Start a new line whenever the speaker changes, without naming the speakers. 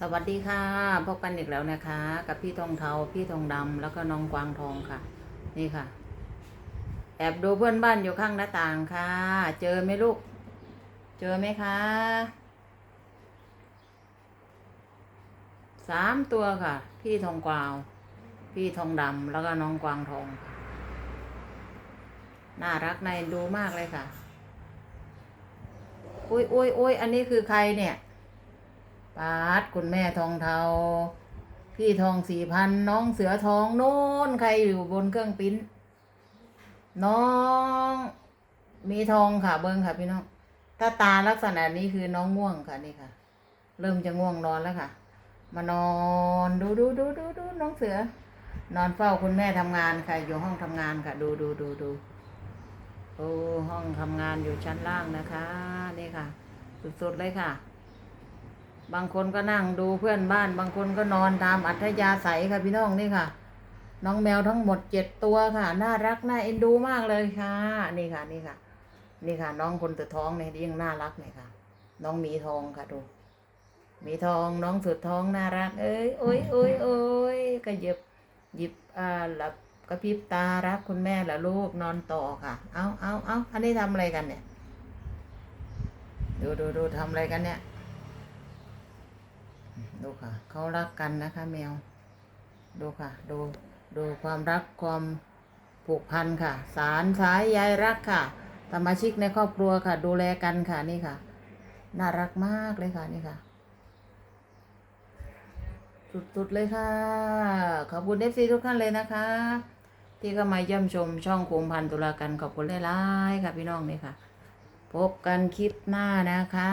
สวัสดีค่ะ พบกันอีกแล้วนะคะ กับพี่ทองเทาพี่ทองดำแล้วก็น้องกวางทองค่ะ นี่ค่ะ แอบดูเพื่อนบ้านอยู่ข้างหน้าต่างค่ะ เจอไหมลูก เจอไหมคะสามตัวค่ะ พี่ทองกวาว พี่ทองดำแล้วก็น้องกวางทอง น่ารักในดูมากเลยค่ะอุ้ยอุ้ยอุ้ยอันนี้คือใครเนี่ย ปาดคุณแม่ทองเทา พี่ทองสี่พันน้องเสือทองโน้นใครอยู่บนเครื่องปิ้น น้อง มีทองค่ะเบิ้งค่ะพี่น้อง ถ้าตาลักษณะนี้คือน้องง่วงค่ะนี่ค่ะ เริ่มจะง่วงนอนแล้วค่ะ มานอนดูดูดูดูดูน้องเสือ นอนเฝ้าคุณแม่ทำงานค่ะ อยู่ห้องทำงานค่ะ ดูดูดูดูโอ้ห้องทำงานอยู่ชั้นล่างนะคะ นี่ค่ะ สุดๆเลยค่ะ บางคนก็นั่งดูเพื่อนบ้าน บางคนก็นอนตามอัธยาศัยค่ะพี่น้องนี่ค่ะ น้องแมวทั้งหมดเจ็ดตัวค่ะ น่ารักน่าเอ็นดูมากเลยค่ะ นี่ค่ะนี่ค่ะ นี่ค่ะ น้องคนสุดท้องเนี่ยยิ่งน่ารักเลยค่ะ น้องมีทองค่ะดูมีทองน้องสุดท้องน่ารัก เอ้ยโอ้ยโอ้ยโอ้ยก็หยิบหยิบอ่าหลับกระพริบตารักคุณแม่และลูกนอนต่อค่ะ เอาเอาเอาอันนี้ทำอะไรกันเนี่ย ดูดูดูทำอะไรกันเนี่ย ดูค่ะ เขารักกันนะคะ แมว ดูค่ะ ดูดูความรักความผูกพันค่ะ สารสายใยรักค่ะสมาชิกในครอบครัวค่ะ ดูแลกันค่ะนี่ค่ะ น่ารักมากเลยค่ะนี่ค่ะ สุดๆเลยค่ะขอบคุณเอฟซีทุกท่านเลยนะคะ ที่เข้ามาเยี่ยมชมช่องคุมพันตุลากันขอบคุณหลายๆค่ะพี่น้องนี่ค่ะ พบกันคลิปหน้านะคะ